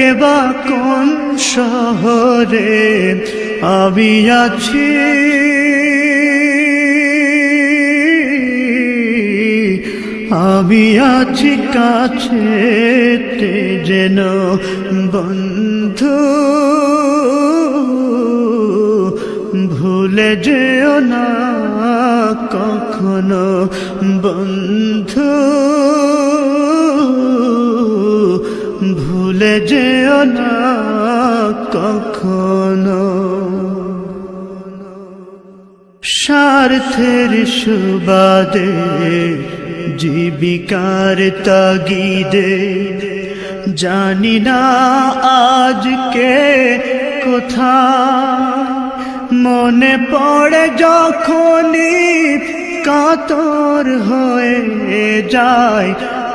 কেবা কোন শহরে আমি আছি? আমি আছি কাছে যেন বন্ধু। ভুলে যেও না কখনো বন্ধু। স্বার্থের সুবাদে জীবিকার তাগিদে। জানি না আজকে কোথা মনে পড়ে যখনই কাতর হয়ে যায়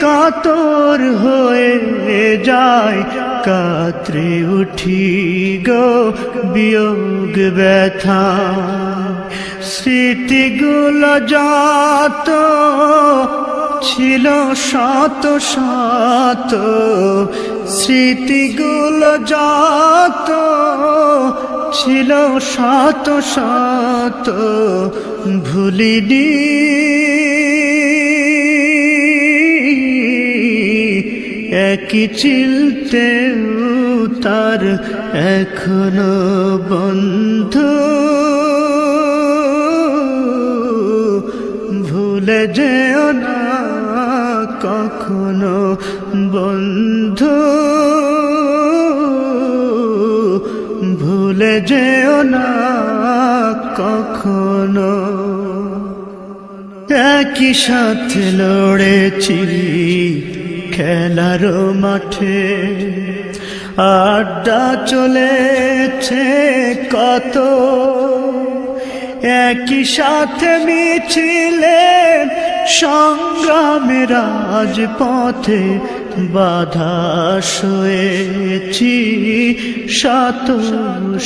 কাতর হয়ে যায়, কাত্রে উঠি গো বিয়োগ ব্যথা। স্মৃতিগুলো যত ছিল শত শত। স্মৃতিগুলো যত ছিল শত শত। ভুলিনি একই চিলতে তার এখনও বন্ধু। ভুলে যেও না কখনো বন্ধু। ভুলে যেও না কখনো। একই সাথে লড়েছি খেলার মাঠে আড্ডা চলেছে কত। একই সাথে মিছিলে সংগ্রামের রাজপথে বাধা শোয়েছি শত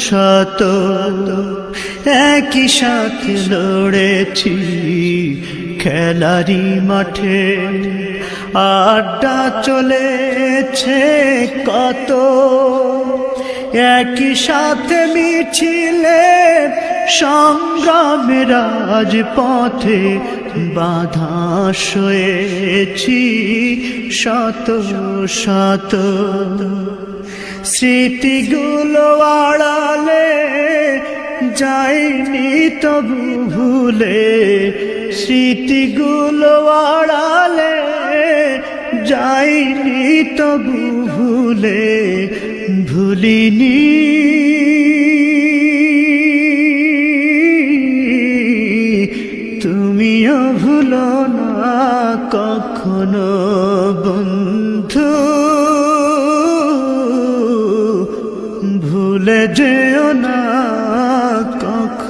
শত। একই সাথে লড়েছি খেলারি মাঠে আড্ডা চলেছে কত। একই সাথে মিছিলে সংগ্রামের রাজপথে বাধা শোয়েছি শত শত। স্মৃতিগুলো আড়ালে যাইনি তবু ভুলে স্মৃতিগুলো আড়ালে যাইনি তবু ভুলে ভুলিনি। তুমিও ভুলো না কখনো বন্ধু। ভুলে যেও না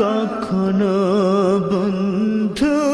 কখনো বন্ধু